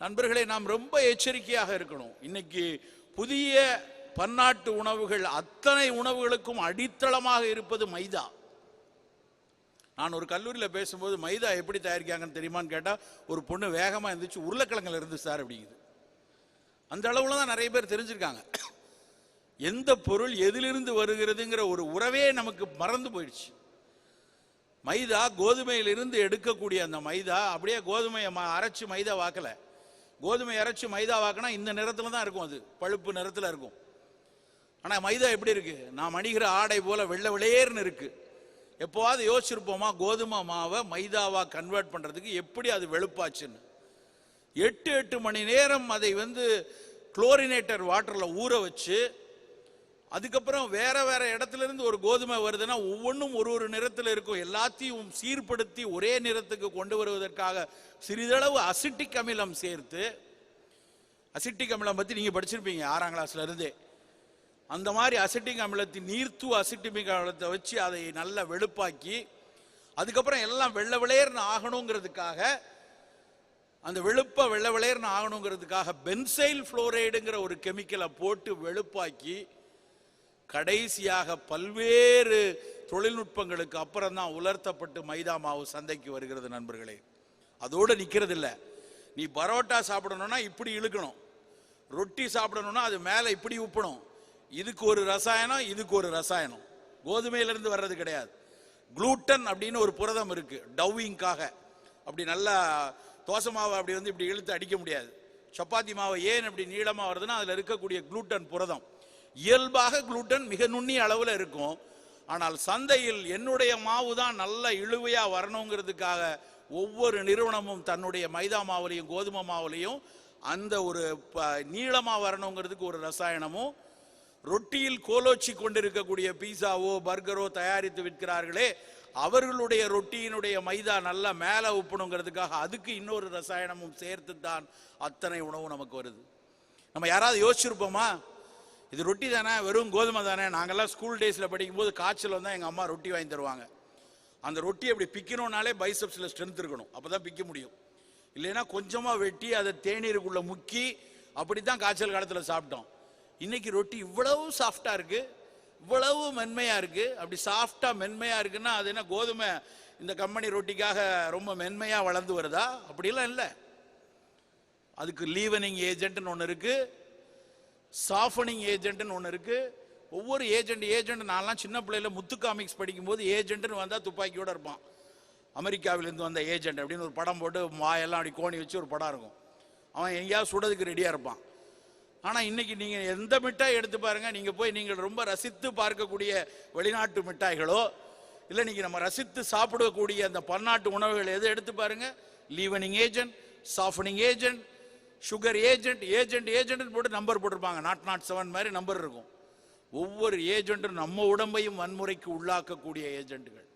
நண்பர்களை நாம் ரொம்ப எச்சரிக்கையாக இருக்கணும். இன்னைக்கு புதிய பன்னாட்டு உணவுகள் அத்தனை உணவுகளுக்கும் அடித்தளமாக இருப்பது மைதா. நான் ஒரு கல்லூரியில் பேசும்போது மைதா எப்படி தயாரிக்காங்கன்னு தெரியுமான்னு கேட்டால் ஒரு பொண்ணு வேகமாக இருந்துச்சு உருளைக்கிழங்குல இருந்து சார் அப்படிங்குது. அந்த அளவுல தான் நிறைய பேர் தெரிஞ்சிருக்காங்க. எந்த பொருள் எதிலிருந்து வருகிறதுங்கிற ஒரு உறவே நமக்கு மறந்து போயிடுச்சு. மைதா கோதுமையிலிருந்து எடுக்கக்கூடிய அந்த மைதா அப்படியே கோதுமையை ம- அரைச்சு மைதா வாக்கல. கோதுமை இறைச்சி மைதாவாக்கினா இந்த நிறத்தில் தான் இருக்கும் அது. பழுப்பு நிறத்தில் இருக்கும். ஆனால் மைதா எப்படி இருக்கு? நான் அணிகிற ஆடை போல வெள்ளை வெளியேர்னு இருக்கு. எப்போவாவது யோசிச்சிருப்போமா கோதுமை மாவை மைதாவாக கன்வெர்ட் பண்ணுறதுக்கு எப்படி அது வெளுப்பாச்சுன்னு. எட்டு எட்டு மணி நேரம் அதை வந்து குளோரினேட்டர் வாட்டரில் ஊற வச்சு அதுக்கப்புறம் வேற வேற இடத்துல இருந்து ஒரு கோதுமை வருதுன்னா ஒவ்வொன்றும் ஒரு ஒரு நிறத்தில் இருக்கும். எல்லாத்தையும் சீர்படுத்தி ஒரே நிறத்துக்கு கொண்டு வருவதற்காக சிறிதளவு அசிட்டிக் அமிலம் சேர்த்து அசிட்டிக் அமிலம் பத்தி நீங்க படிச்சிருப்பீங்க ஆறாம் கிளாஸ்ல இருந்தே. அந்த மாதிரி அசிட்டிக் அமிலத்தை நீர்த்து அசிட்டிக் அமிலத்தை வச்சு அதை நல்லா வெளுப்பாக்கி அதுக்கப்புறம் எல்லாம் வெள்ளை விளையர்னு ஆகணுங்கிறதுக்காக அந்த வெளுப்ப வெள்ளை விளையர்னு ஆகணுங்கிறதுக்காக பென்சைல் புளோரைடுங்கிற ஒரு கெமிக்கலை போட்டு வெளுப்பாக்கி கடைசியாக பல்வேறு தொழில்நுட்பங்களுக்கு அப்புறம் தான் உலர்த்தப்பட்டு மைதா மாவு சந்தைக்கு வருகிறது நண்பர்களே. அதோடு நிற்கிறது இல்லை நீ பரோட்டா சாப்பிடணும்னா இப்படி இழுக்கணும். ரொட்டி சாப்பிடணும்னா அது மேலே இப்படி உப்பணும். இதுக்கு ஒரு ரசாயனம் இதுக்கு ஒரு ரசாயனம். கோதுமையிலிருந்து வர்றது கிடையாது. குளூட்டன் அப்படின்னு ஒரு புரதம் இருக்கு டவ்விங்காக. அப்படி நல்லா தோசை மாவை அப்படி வந்து இப்படி இழுத்து அடிக்க முடியாது. சப்பாத்தி மாவை ஏன் அப்படி நீளமாக வருதுன்னா அதில் இருக்கக்கூடிய குளூட்டன் புரதம். இயல்பாக குளூட்டன் மிக நுண்ணிய அளவில் இருக்கும். ஆனால் சந்தையில் என்னுடைய மாவு தான் நல்ல இழுவையாக வரணுங்கிறதுக்காக ஒவ்வொரு நிறுவனமும் தன்னுடைய மைதா மாவுலையும் கோதுமை மாவுலையும் அந்த ஒரு ப- வரணுங்கிறதுக்கு ஒரு ரசாயனமும் ரொட்டியில் கோலோச்சி கொண்டிருக்கக்கூடிய பீஸாவோ பர்கரோ தயாரித்து விற்கிறார்களே அவர்களுடைய ரொட்டியினுடைய மைதா நல்லா மேலே உப்பணுங்கிறதுக்காக அதுக்கு இன்னொரு ரசாயனமும் சேர்த்து தான் அத்தனை உணவு நமக்கு வருது. நம்ம யாராவது யோசிச்சிருப்போமா? இது ரொட்டி தானே வெறும் கோதுமை தானே. நாங்கள்லாம் ஸ்கூல் டேஸில் படிக்கும்போது காய்ச்சல் வந்தால் எங்கள் அம்மா ரொட்டி வாங்கி தருவாங்க. அந்த ரொட்டி அப்படி பிக்கணும்னாலே பைசப்ஸில் ஸ்ட்ரென்த் இருக்கணும். அப்போ தான் பிக்க முடியும். இல்லைன்னா கொஞ்சமாக வெட்டி அதை தேநீருக்குள்ளே முக்கி அப்படி தான் காய்ச்சல் காலத்தில் சாப்பிட்டோம். இன்னைக்கு ரொட்டி இவ்வளவு சாஃப்டாக இருக்குது இவ்வளவு மென்மையாக இருக்குது அப்படி சாஃப்டாக மென்மையாக இருக்குன்னா அது என்ன கோதுமை இந்த கம்பெனி ரொட்டிக்காக ரொம்ப மென்மையாக வளர்ந்து வருதா? அப்படிலாம் இல்லை. அதுக்கு லீவனிங் ஏஜென்ட்னு ஒன்று இருக்குது சாஃபனிங் ஏஜென்ட்னு ஒன்று இருக்குது ஒவ்வொரு ஏஜென்ட் ஏஜென்ட் நான்லாம் சின்ன பிள்ளையில முத்து காமிக்ஸ் படிக்கும்போது ஏஜென்ட்னு வந்தால் துப்பாக்கியோட இருப்பான். அமெரிக்காவிலேருந்து வந்த ஏஜென்ட் அப்படின்னு ஒரு படம் போட்டு வாயெல்லாம் அப்படி கோணி வச்சு ஒரு படம் இருக்கும். அவன் எங்கேயாவது சுடுறதுக்கு ரெடியாக இருப்பான். ஆனால் இன்றைக்கி நீங்கள் எந்த மிட்டாய் எடுத்து பாருங்கள் நீங்கள் போய் நீங்கள் ரொம்ப ரசித்து பார்க்கக்கூடிய வெளிநாட்டு மிட்டாய்களோ இல்லை நீங்கள் நம்ம ரசித்து சாப்பிடக்கூடிய அந்த பன்னாட்டு உணவுகள் எது எடுத்து பாருங்கள் leavening agent softening agent sugar agent agent agent போட்டு நம்பர் போட்டிருப்பாங்க. நாட் நாட் செவன் மாதிரி நம்பர் இருக்கும். ஒவ்வொரு ஏஜென்ட்டும் நம்ம உடம்பையும் வன்முறைக்கு உள்ளாக்கக்கூடிய ஏஜென்ட்டுகள்